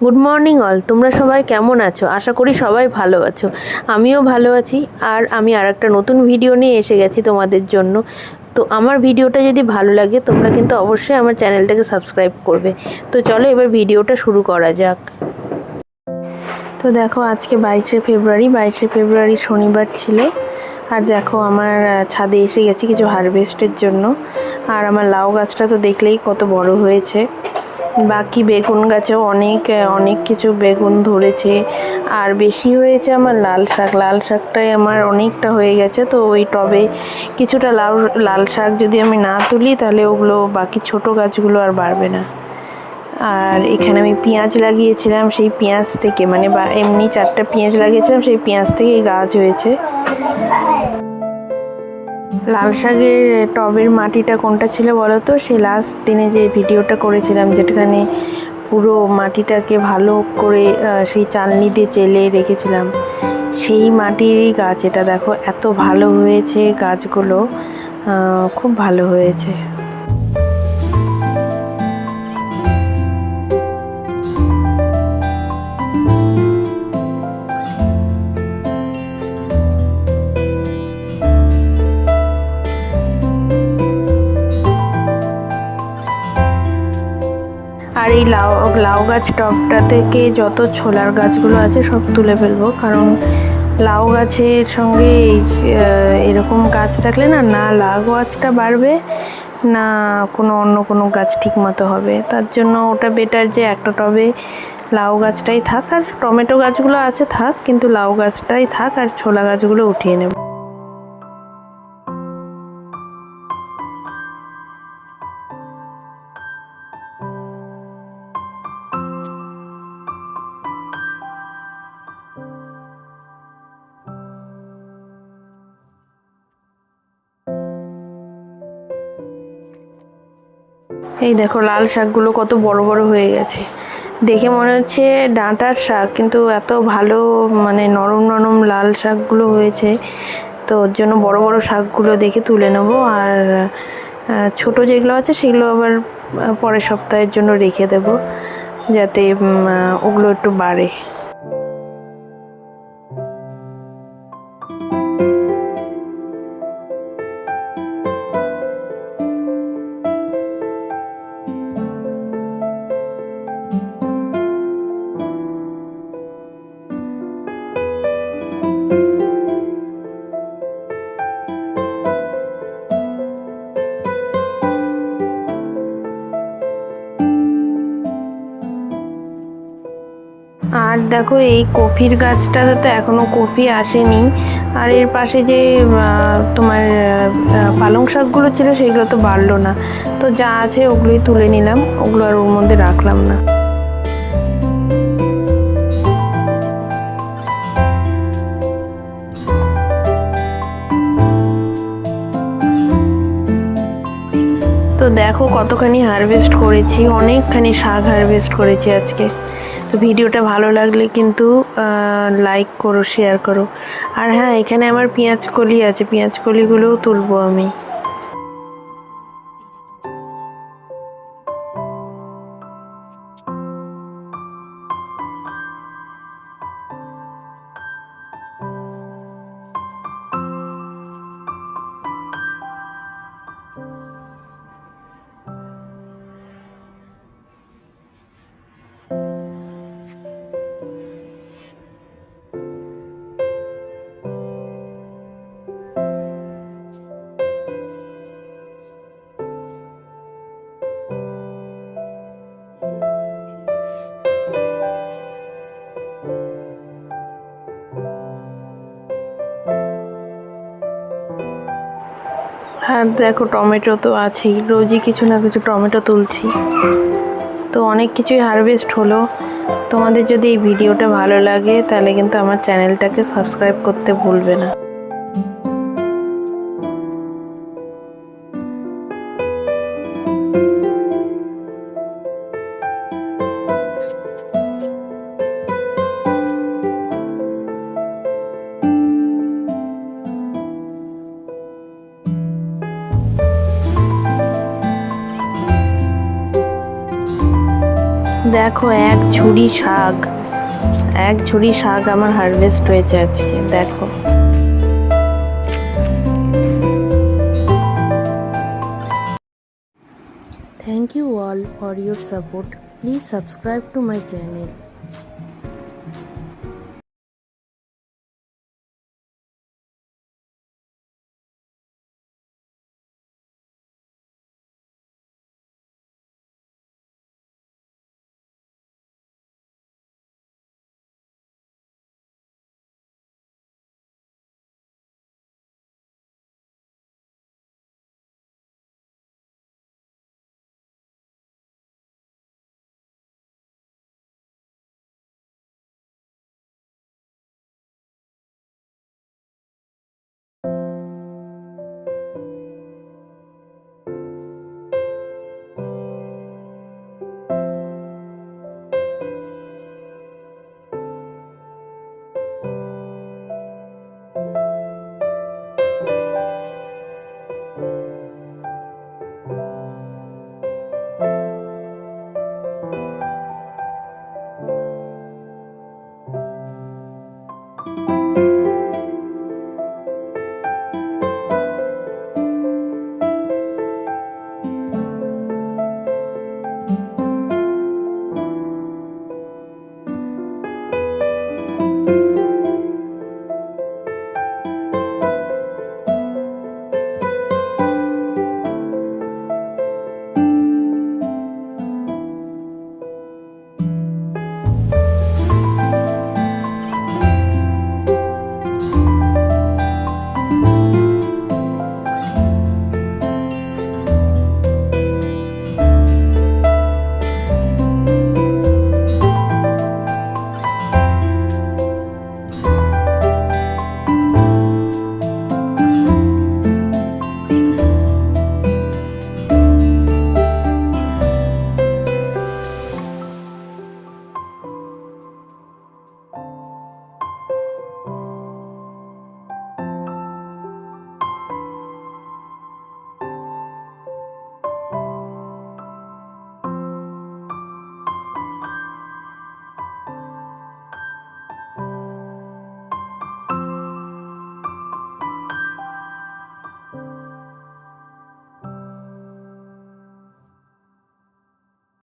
Good morning all তোমরা সবাই কেমন আছো? আশা করি সবাই ভালো আছো। আমিও ভালো আছি। আর আমি আর একটা নতুন ভিডিও নিয়ে এসে গেছি তোমাদের জন্য। তো আমার ভিডিওটা যদি ভালো লাগে, তোমরা কিন্তু অবশ্যই আমার চ্যানেলটাকে সাবস্ক্রাইব করবে। তো চলো এবার ভিডিওটা শুরু করা যাক। তো দেখো, আজকে বাইশে ফেব্রুয়ারি। বাইশে ফেব্রুয়ারি শনিবার ছিল। আর দেখো, আমার ছাদে এসে গেছি কিছু হারভেস্টের জন্য। আর আমার লাউ গাছটা তো দেখলেই কত বড় হয়েছে। বাকি বেগুন গাছেও অনেক অনেক কিছু বেগুন ধরেছে। আর বেশি হয়েছে আমার লাল শাক। লাল শাকটাই আমার অনেকটা হয়ে গেছে। তো ওই টবে কিছুটা লাউ, লাল শাক যদি আমি না তুলি, তাহলে ওগুলো বাকি ছোট গাছগুলো আর বাড়বে না। আর এখানে আমি পেঁয়াজ লাগিয়েছিলাম। সেই পেঁয়াজ থেকে মানে বা এমনি চারটা পেঁয়াজ লাগিয়েছিলাম, সেই পেঁয়াজ থেকে এই গাছ হয়েছে। লাল শাকের টবের মাটিটা কোনটা ছিল বলো তো? সেই লাস্ট দিনে যে ভিডিওটা করেছিলাম যেখানে পুরো মাটিটাকে ভালো করে সেই চালনি দিয়ে চেলে রেখেছিলাম। সেই মাটিরই গাছ এটা দেখো, এত ভালো হয়েছে গাছগুলো খুব ভালো হয়েছে। আর এই লাউ লাউ গাছ টবটা থেকে যত ছোলার গাছগুলো আছে সব তুলে ফেলব। কারণ লাউ গাছের সঙ্গে এই এরকম গাছ থাকলে না না লাউ গাছটা বাড়বে, না কোনো অন্য কোনো গাছ ঠিক মতো হবে। তার জন্য ওটা বেটার যে একটা টবে লাউ গাছটাই থাক, আর টমেটো গাছগুলো আছে থাক, কিন্তু লাউ গাছটাই থাক, আর ছোলা গাছগুলো উঠিয়ে নেব। এই দেখো, লাল শাকগুলো কত বড় বড় হয়ে গেছে। দেখে মনে হচ্ছে ডাঁটার শাক, কিন্তু এত ভালো মানে নরম নরম লাল শাকগুলো হয়েছে। তো ওর জন্য বড় বড় শাকগুলো দেখে তুলে নেব। আর ছোট যেগুলো আছে, সেগুলো আবার পরের সপ্তাহের জন্য রেখে দেব, যাতে ওগুলো একটু বাড়ে। দেখো, এই কফির গাছটাতে তো এখনও কফি আসেনি। আর এর পাশে যে তোমার পালং শাকগুলো ছিল, সেগুলো তো বাড়লো না। তো যা আছে ওগুলোই তুলে নিলাম, ওগুলো আর ওর মধ্যে রাখলাম না। তো দেখো কতখানি হারভেস্ট করেছি, অনেকখানি শাক হারভেস্ট করেছি আজকে। তো ভিডিওটা ভালো লাগলে কিন্তু লাইক করো শেয়ার করো। আর হ্যাঁ এখানে আমার পেঁয়াজ কলি আছে, পেঁয়াজ কলিগুলোও তুলবো আমি। আর দেখো, টমেটো তো আছেই। রোজই কিছু না কিছু টমেটো তুলছি। তো অনেক কিছুই হারভেস্ট হলো। তোমাদের যদি এই ভিডিওটা ভালো লাগে, তাহলে কিন্তু আমার চ্যানেলটাকে সাবস্ক্রাইব করতে ভুলবে না। দেখো এক ঝুড়ি শাক এক ঝুড়ি শাক আমার হারভেস্ট হয়েছে আজকে দেখো Thank you all for your support. Please subscribe to my channel.